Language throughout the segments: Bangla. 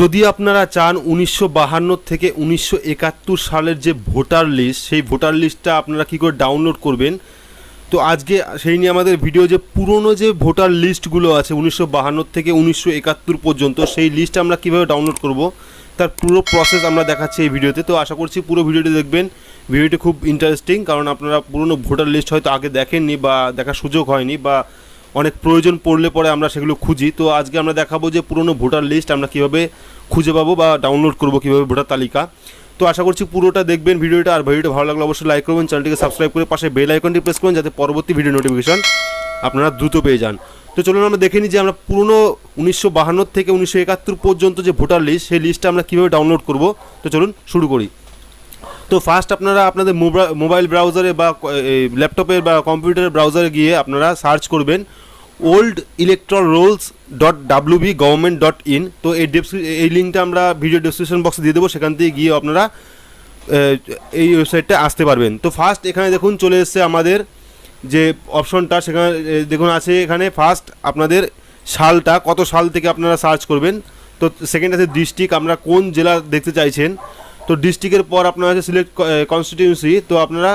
যদি আপনারা চান উনিশশো থেকে উনিশশো একাত্তর সালের যে ভোটার লিস্ট, সেই ভোটার লিস্টটা আপনারা কী করে ডাউনলোড করবেন? তো আজকে সেই নিয়ে আমাদের ভিডিও যে পুরনো যে ভোটার লিস্টগুলো আছে উনিশশো থেকে উনিশশো একাত্তর পর্যন্ত, সেই লিস্ট আমরা কীভাবে ডাউনলোড করব, তার পুরো প্রসেস আমরা দেখাচ্ছি এই ভিডিওতে। তো আশা করছি পুরো ভিডিওটি দেখবেন। ভিডিওটি খুব ইন্টারেস্টিং কারণ আপনারা পুরনো ভোটার লিস্ট হয়তো আগে দেখেননি বা দেখার সুযোগ হয়নি বা অনেক প্রয়োজন পড়লে পরে আমরা সেগুলো খুঁজি। তো আজকে আমরা দেখাবো যে পুরনো ভোটার লিস্ট আমরা কীভাবে খুঁজে পাবো বা ডাউনলোড করব কীভাবে ভোটার তালিকা। তো আশা করছি পুরোটা দেখবেন ভিডিওটা। আর ভিডিওটা ভালো লাগলে অবশ্যই লাইক করবেন, চ্যানেলটিকে সাবস্ক্রাইব করে পাশে বেল আইকনটি প্রেস করুন যাতে পরবর্তী ভিডিও নোটিফিকেশন আপনারা দ্রুত পেয়ে যান। তো চলুন আমরা দেখে নিই যে আমরা পুরনো উনিশশো বাহান্ন থেকে উনিশশো একাত্তর পর্যন্ত যে ভোটার লিস্ট, সেই লিস্টটা আমরা কীভাবে ডাউনলোড করব? তো চলুন শুরু করি। তো ফার্স্ট আপনারা আপনাদের মোবাইল ব্রাউজারে বা ল্যাপটপের বা কম্পিউটারের ব্রাউজারে গিয়ে আপনারা সার্চ করবেন। Old electoral rolls dot WB government dot in তো এই এই লিঙ্কটা আমরা ভিডিও ডিসক্রিপশন বক্সে দিয়ে দেবো, সেখান থেকে গিয়ে আপনারা এই ওয়েবসাইটটা আসতে পারবেন। তো ফার্স্ট এখানে দেখুন চলে এসছে আমাদের যে অপশনটা সেখানে দেখুন আছে এখানে ফার্স্ট আপনাদের সালটা, কত সাল থেকে আপনারা সার্চ করবেন। তো সেকেন্ড আছে ডিস্ট্রিক্ট আপনারা কোন জেলা দেখতে চাইছেন। তো ডিস্ট্রিক্টের পর আপনারা আছে সিলেক্ট কনস্টিটিউন্সি তো আপনারা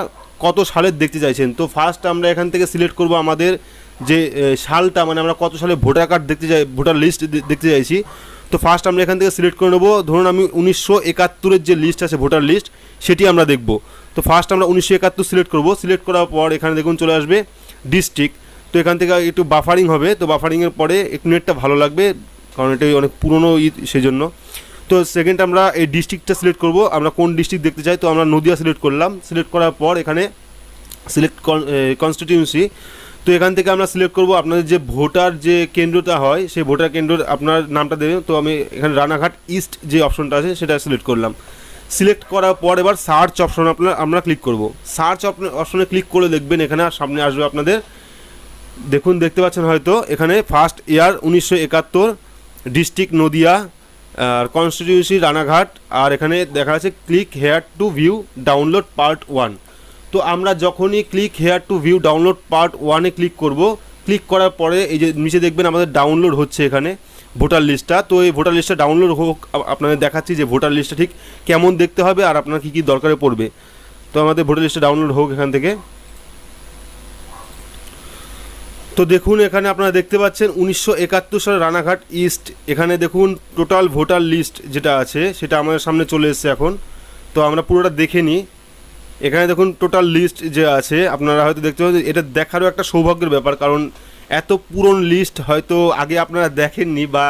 কত সালের দেখতে চাইছেন। তো ফার্স্ট আমরা এখান থেকে সিলেক্ট করব আমাদের যে সালটা মানে আমরা কত সালে ভোটার কার্ড দেখতে চাই ভোটার লিস্ট দেখতে চাইছি। তো ফার্স্ট আমরা এখান থেকে সিলেক্ট করে নেব। ধরুন আমি উনিশশো একাত্তরের যে লিস্ট আছে, ভোটার লিস্ট সেটি আমরা দেখব। তো ফার্স্ট আমরা উনিশশো একাত্তর সিলেক্ট করব। সিলেক্ট করার পর এখানে দেখুন চলে আসবে ডিস্ট্রিক্ট তো এখান থেকে একটু বাফারিং হবে। তো বাফারিংয়ের পরে একটু নেটটা ভালো লাগবে, কারণ এটা অনেক পুরনো ই সেই জন্য তো সেকেন্ড আমরা এই ডিস্ট্রিক্টটা সিলেক্ট করব। আমরা কোন ডিস্ট্রিক্ট দেখতে চাই? তো আমরা নদিয়া সিলেক্ট করলাম। সিলেক্ট করার পর এখানে সিলেক্ট কনস্টিটিউন্সি তো এখান থেকে আমরা সিলেক্ট করব আপনাদের যে ভোটার যে কেন্দ্রটা হয়, সেই ভোটার কেন্দ্র আপনার নামটা দেবেন। তো আমি এখানে রানাঘাট ইস্ট যে অপশনটা আছে, সেটা সিলেক্ট করলাম। সিলেক্ট করার পর এবার সার্চ অপশন আপনার, আমরা ক্লিক করব। সার্চ অপশনে ক্লিক করে দেখবেন এখানে সামনে আসবে আপনাদের। দেখুন, দেখতে পাচ্ছেন হয়তো, এখানে ফার্স্ট ইয়ার উনিশশো একাত্তর ডিস্ট্রিক্ট নদিয়া, আর কনস্টিটিউন্সি রানাঘাট, আর এখানে দেখা যাচ্ছে click here to view download part one তো আমরা যখনই click here to view download part ওয়ানে ক্লিক করব ক্লিক করার পরে এই যে নিচে দেখবেন আমাদের ডাউনলোড হচ্ছে এখানে ভোটার লিস্টটা তো এই ভোটার লিস্টটা ডাউনলোড হোক আপনাদের দেখাচ্ছি যে ভোটার লিস্টটা ঠিক কেমন দেখতে হবে আর আপনার কী কী দরকারে পড়বে। তো আমাদের ভোটার লিস্টটা ডাউনলোড হোক এখান থেকে। তো দেখুন, এখানে আপনারা দেখতে পাচ্ছেন উনিশশো একাত্তর সালে রানাঘাট ইস্ট এখানে দেখুন টোটাল ভোটার লিস্ট যেটা আছে, সেটা আমাদের সামনে চলে এসেছে এখন। তো আমরা পুরোটা দেখে নিই। এখানে দেখুন টোটাল লিস্ট যে আছে, আপনারা হয়তো দেখতে পাচ্ছেন, এটা দেখারও একটা সৌভাগ্যের ব্যাপার, কারণ এত পুরন লিস্ট হয়তো আগে আপনারা দেখেননি বা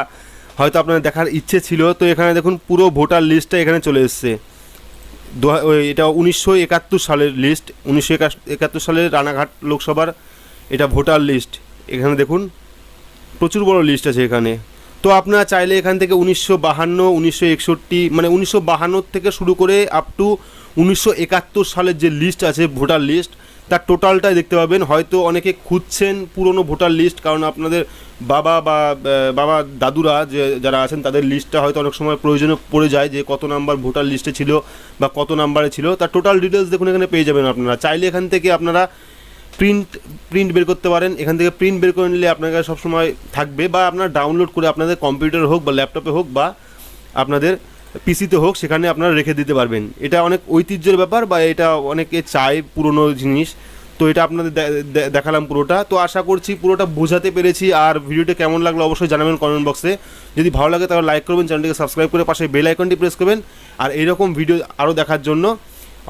হয়তো আপনার দেখার ইচ্ছে ছিল। তো এখানে দেখুন পুরো ভোটার লিস্টটা এখানে চলে এসছে। এটা উনিশশো একাত্তর সালের লিস্ট উনিশশো একাত্তর সালের রানাঘাট লোকসভার এটা ভোটার লিস্ট এখানে দেখুন প্রচুর বড় লিস্ট আছে এখানে। তো আপনারা চাইলে এখান থেকে উনিশশো বাহান্ন, উনিশশো একষট্টি মানে উনিশশো থেকে শুরু করে আপ টু উনিশশো একাত্তর সালের যে লিস্ট আছে ভোটার লিস্ট তার টোটালটাই দেখতে পাবেন। হয়তো অনেকে খুঁজছেন পুরনো ভোটার লিস্ট কারণ আপনাদের বাবা বা বাবা, দাদুরা যে, যারা আছেন, তাদের লিস্টটা হয়তো অনেক সময় প্রয়োজনে পড়ে যায় যে কত নাম্বার ভোটার লিস্টে ছিল বা কত নাম্বারে ছিল। তার টোটাল ডিটেলস দেখুন, এখানে পেয়ে যাবেন আপনারা। চাইলে এখান থেকে আপনারা প্রিন্ট প্রিন্ট বের করতে পারেন। এখান থেকে প্রিন্ট বের করে নিলে আপনার কাছে সবসময় থাকবে বা আপনার ডাউনলোড করে আপনাদের কম্পিউটার হোক বা ল্যাপটপে হোক বা আপনাদের পিসিতে হোক, সেখানে আপনারা রেখে দিতে পারবেন। এটা অনেক ঐতিহ্যের ব্যাপার বা এটা অনেকে চায় পুরনো জিনিস। তো এটা আপনাদের দেখালাম পুরোটা। তো আশা করছি পুরোটা বোঝাতে পেরেছি। আর ভিডিওটা কেমন লাগল অবশ্যই জানাবেন কমেন্ট বক্সে যদি ভালো লাগে তাহলে লাইক করবেন, চ্যানেলটিকে সাবস্ক্রাইব করে পাশে বেল আইকনটি প্রেস করবেন। আর এইরকম ভিডিও আরও দেখার জন্য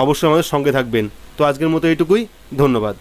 অবশ্যই আমাদের সঙ্গে থাকবেন। তো আজকের মতো এইটুকুই। ধন্যবাদ।